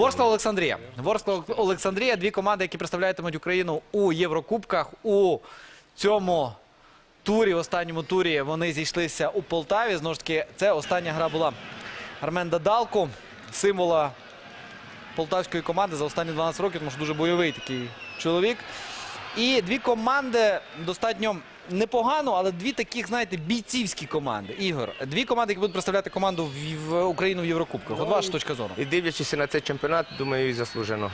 Ворскла Олександрія. Ворскла Олександрія дві команди, які представлятимуть Україну у Єврокубках у цьому турі, останньому турі. Вони зійшлися у Полтаві. Знову ж таки, це остання гра була Армен Дадалко, символа полтавської команди за останні 12 років, тому що дуже бойовий такий чоловік. І дві команди достатньо непогано, але дві таких, знаєте, бійцівські команди. Ігор, дві команди, які будуть представляти команду в, в Україну в Єврокубках. От ваша точка зору. І дивлячись на цей чемпіонат, думаю, і заслужено.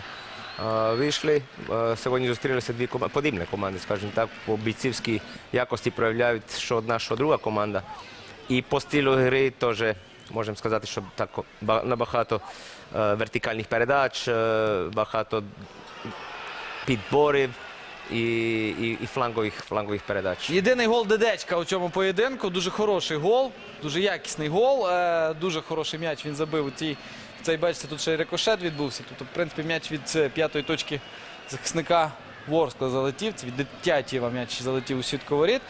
е, Вийшли. Е, Сьогодні зустрілися дві кома- подібні команди, скажімо так, по бійцівській якості проявляють що одна, що друга команда. І по стилю гри теж можемо сказати, що так ба- набагато е, вертикальних передач, е, багато підборів і, і, і флангових, флангових передач. Єдиний гол Дедечка у цьому поєдинку. Дуже хороший гол, дуже якісний гол. Е, дуже хороший м'яч він забив у цій. Цей бачите, тут ще й рикошет відбувся. Тобто, в принципі, м'яч від е, п'ятої точки захисника Ворскла залетів. Це від Тятєва м'яч залетів у сітку воріт.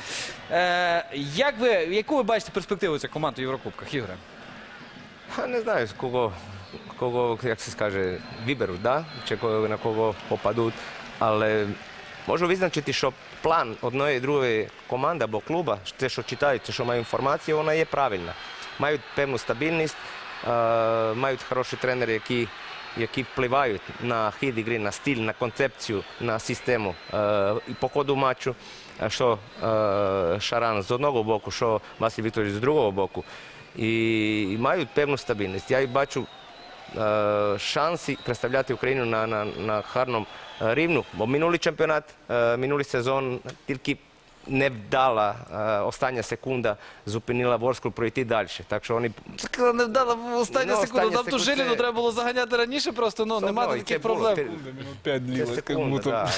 Е, як ви, яку ви бачите перспективу цієї команди в Єврокубках, Ігоре? Я не знаю, з кого, кого як це скаже, виберуть, да? чи на кого попадуть. Але можу визначити, що план одної і другої команди або клуба, те, що читають, те, що мають інформацію, вона є правильна. Мають певну стабільність, е, мають хороші тренери, які, які впливають на хід ігри, на стиль, на концепцію, на систему. Е, і по ходу матчу, е, що Шаран з одного боку, що Василь Вікторович з другого боку. І мають певну стабільність. Я бачу е, шанси представляти Україну на, на, на гарному рівну. Бо минулий чемпіонат, е, минулий сезон тільки невдала е, остання секунда зупинила Ворсклу пройти далі. Так що вони Так не вдала в останню Ну, секунду. остання Там ту секунда Жиліну це- треба було заганяти раніше, просто ну Все немає одно, і таких це було. проблем. Ти- Минут пять Це длилось, как секунда, будто. да.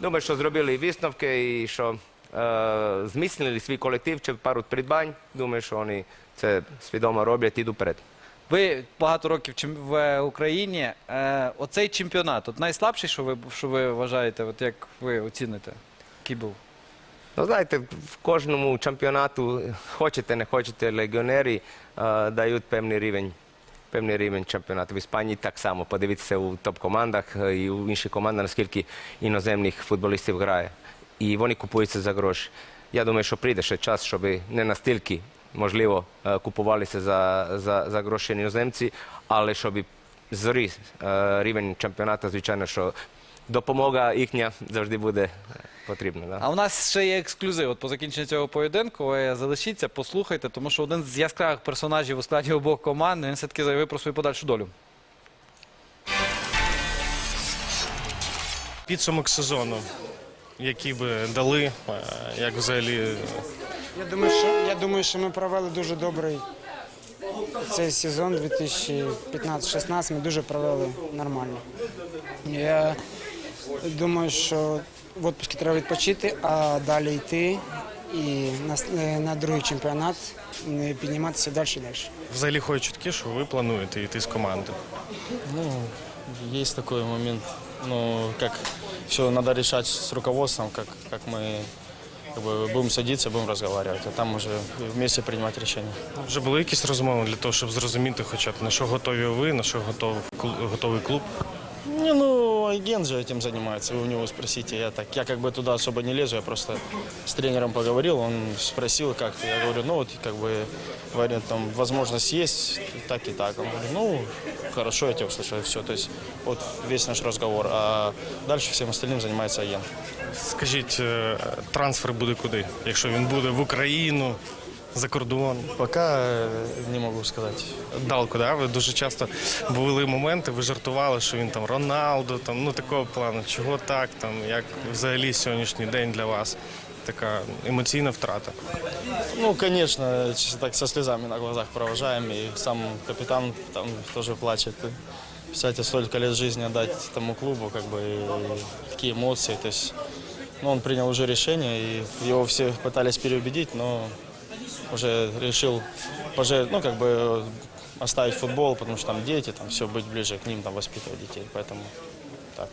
Думаю, що зробили і висновки, і що е, зміцнили свій колектив чи пару придбань. Думаю, що вони це свідомо роблять і йдуть вперед. Ви багато років в Україні. Е, оцей чемпіонат, от найслабший, що ви, що ви вважаєте, от як ви оціните, який був? Ну, знаєте, в кожному чемпіонату, хочете, не хочете, легіонери е, дають певний рівень. Певний рівень чемпіонату. В Іспанії так само. Подивіться у топ-командах е, і у інших командах, наскільки іноземних футболістів грає. І вони купуються за гроші. Я думаю, що прийде ще час, щоб не настільки, можливо, е, купувалися за, за, за гроші іноземці, але щоб зріс е, рівень чемпіонату, звичайно, що допомога їхня завжди буде е, потрібна. Да? А у нас ще є ексклюзив. От по закінченню цього поєдинку залишіться, послухайте, тому що один з яскравих персонажів у складі обох команд він все-таки заявив про свою подальшу долю. Підсумок сезону, який би дали, як взагалі Я думаю, що я думаю, що ми провели дуже добрий цей сезон 2015-16. Ми дуже провели нормально. Я думаю, що в відпуску треба відпочити, а далі йти і на, е, на другий чемпіонат підніматися далі і далі. взагалі ходять чутки, що ви плануєте йти з команди. Ну, есть такой момент. Ну, как все надо решать с руководством, как, как мы как бы, будем садиться, будем разговаривать, а там уже вместе принимать решения. Вже були якісь розмови для того, щоб зрозуміти, хоча б на що готові ви, на що готов, готовий клуб. Не, ну, агент же этим занимается, вы у него спросите. Я так, я как бы туда особо не лезу, я просто с тренером поговорил, он спросил, как ты. Я говорю, ну вот, как бы, говорит, там, возможность есть, так и так. Он говорит, ну, хорошо, я тебя услышал, и все. То есть, вот весь наш разговор. А дальше всем остальным занимается агент. Скажіть, е, трансфер буде куди? Якщо він буде в Україну, за кордон. Пока э, не могу сказать. Далко, да? Ви дуже часто були моменти, ви жартували, що він там Роналдо, там, ну такого плану. Чого так, там, як взагалі сьогоднішній день для вас? Така емоційна втрата. Ну, конечно, чисто так со слезами на глазах провожаем, и сам капитан там тоже плачет. Кстати, столько лет жизни отдать тому клубу, как бы, и такие эмоции, то есть, ну, он принял уже решение, и его все пытались переубедить, но уже решил, поже- ну, как бы, оставить футбол, потому что там дети, там все быть ближе к ним, там воспитывать детей, поэтому так.